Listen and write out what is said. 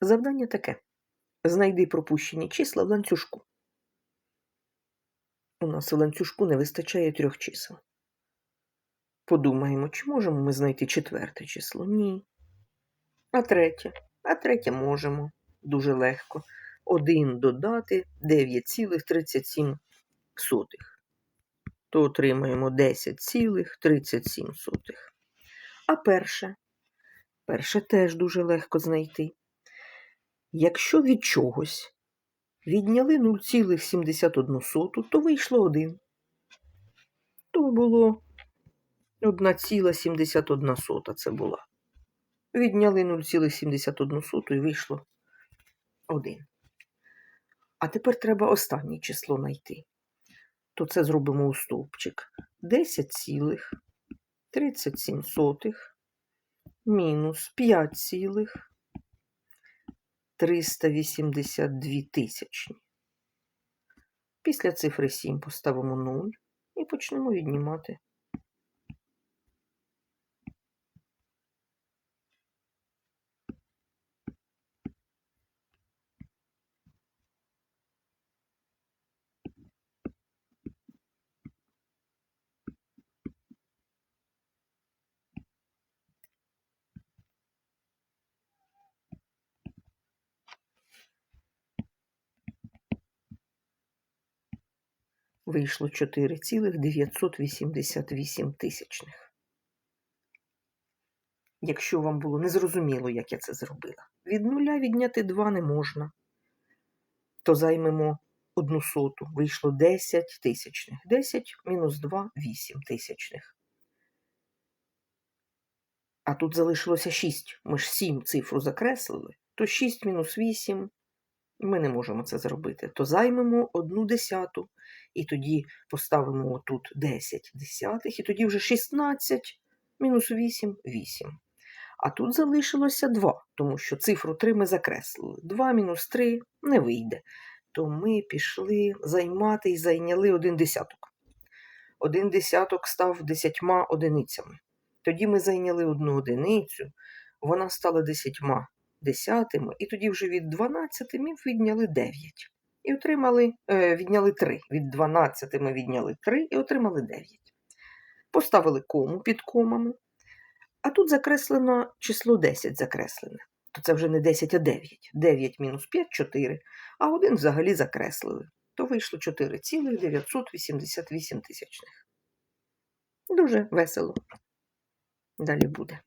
Завдання таке. Знайди пропущені числа в ланцюжку. У нас в ланцюжку не вистачає трьох чисел. Подумаємо, чи можемо ми знайти четверте число? Ні. А третє? А третє можемо. Дуже легко. 1 додати 9,37. То отримаємо 10,37. А перше? Перше теж дуже легко знайти. Якщо від чогось відняли 0,71, то вийшло 1. То було 1,71 це була. Відняли 0,71 і вийшло 1. А тепер треба останнє число знайти. То це зробимо у стовпчик. 10,37 мінус 5,382 тисячні. Після цифри 7 поставимо 0 і почнемо віднімати. Вийшло 4,988 тисячних. Якщо вам було незрозуміло, як я це зробила, від нуля відняти 2 не можна, то займемо одну соту. Вийшло 10 тисячних. 10 мінус 2 8 тисячних. А тут залишилося 6. Ми ж 7 цифру закреслили, то 6 мінус 8 ми не можемо це зробити. То займемо одну десяту, і тоді поставимо тут 10 десятих, і тоді вже 16 мінус 8 8. А тут залишилося 2, тому що цифру 3 ми закреслили. 2 мінус 3 не вийде. То ми пішли займати і зайняли один десяток. Один десяток став десятьма одиницями. Тоді ми зайняли одну одиницю, вона стала десятьма десятими, і тоді вже від 12 ми відняли 9. І отримали, е, відняли 3. Від 12 ми відняли 3 і отримали 9. Поставили кому під комами. А тут закреслено число 10 закреслене. То це вже не 10, а 9. 9 мінус 5 4. А один взагалі закреслили. То вийшло 4,988 тисячних. Дуже весело. Далі буде.